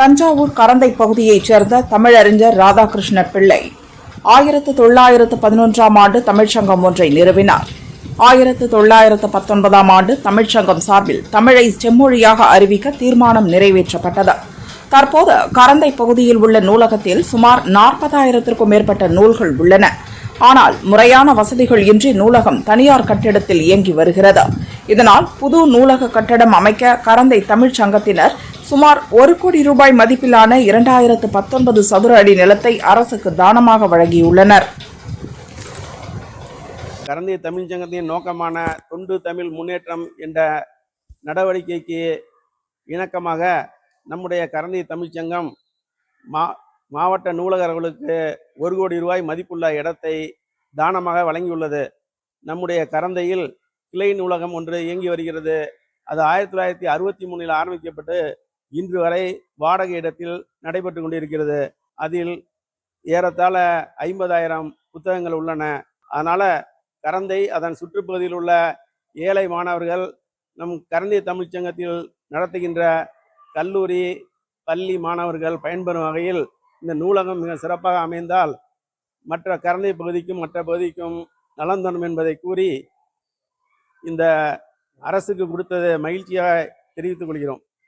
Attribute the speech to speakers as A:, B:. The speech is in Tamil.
A: தஞ்சாவூர் கரந்தை பகுதியைச் சேர்ந்த தமிழறிஞர் ராதாகிருஷ்ண பிள்ளை. ஆயிரத்து தொள்ளாயிரத்து பதினொன்றாம் ஆண்டு தமிழ்ச்சங்கம் ஒன்றை நிறுவினார். ஆயிரத்து தொள்ளாயிரத்து பத்தொன்பதாம் ஆண்டு தமிழ்ச்சங்கம் சார்பில் தமிழை செம்மொழியாக அறிவிக்க தீர்மானம் நிறைவேற்றப்பட்டது. தற்போது கரந்தை பகுதியில் உள்ள நூலகத்தில் சுமார் நாற்பதாயிரத்திற்கும் மேற்பட்ட நூல்கள் உள்ளன. ஆனால் முறையான வசதிகள் இன்றி நூலகம் தனியார் கட்டிடத்தில் இயங்கி வருகிறது. இதனால் புது நூலக கட்டடம் அமைக்க கரந்தை தமிழ்ச் சங்கத்தினர் சுமார் ஒரு கோடி ரூபாய் மதிப்பிலான இரண்டாயிரத்து பத்தொன்பது சதுர அடி நிலத்தை அரசுக்கு தானமாக வழங்கியுள்ளனர்.
B: கரந்திய தமிழ் சங்கத்தின் நோக்கமான தொண்டு தமிழ் முன்னேற்றம் என்ற நடவடிக்கைக்கு இணக்கமாக நம்முடைய கரந்தை தமிழ்ச் சங்கம் மா மாவட்ட நூலகர்களுக்கு ஒரு கோடி ரூபாய் மதிப்புள்ள இடத்தை தானமாக வழங்கியுள்ளது. நம்முடைய கரந்தையில் கிளை நூலகம் ஒன்று இயங்கி வருகிறது. அது ஆயிரத்தி தொள்ளாயிரத்தி அறுபத்தி மூணில் ஆரம்பிக்கப்பட்டு இன்று வரை வாடகை இடத்தில் நடைபெற்று கொண்டிருக்கிறது. அதில் ஏறத்தாழ ஐம்பதாயிரம் புத்தகங்கள் உள்ளன. அதனால் கரந்தை அதன் சுற்றுப்பகுதியில் உள்ள ஏழை மாணவர்கள் நம் கரந்தை தமிழ்ச்சங்கத்தில் நடத்துகின்ற கல்லூரி பள்ளி மாணவர்கள் பயன்பெறும் வகையில் இந்த நூலகம் மிக சிறப்பாக அமைந்தால் மற்ற கரந்தை பகுதிக்கும் மற்ற பகுதிக்கும் நலன் தரும் என்பதை கூறி இந்த அரசுக்கு கொடுத்தது மகிழ்ச்சியாக தெரிவித்துக் கொள்கிறோம்.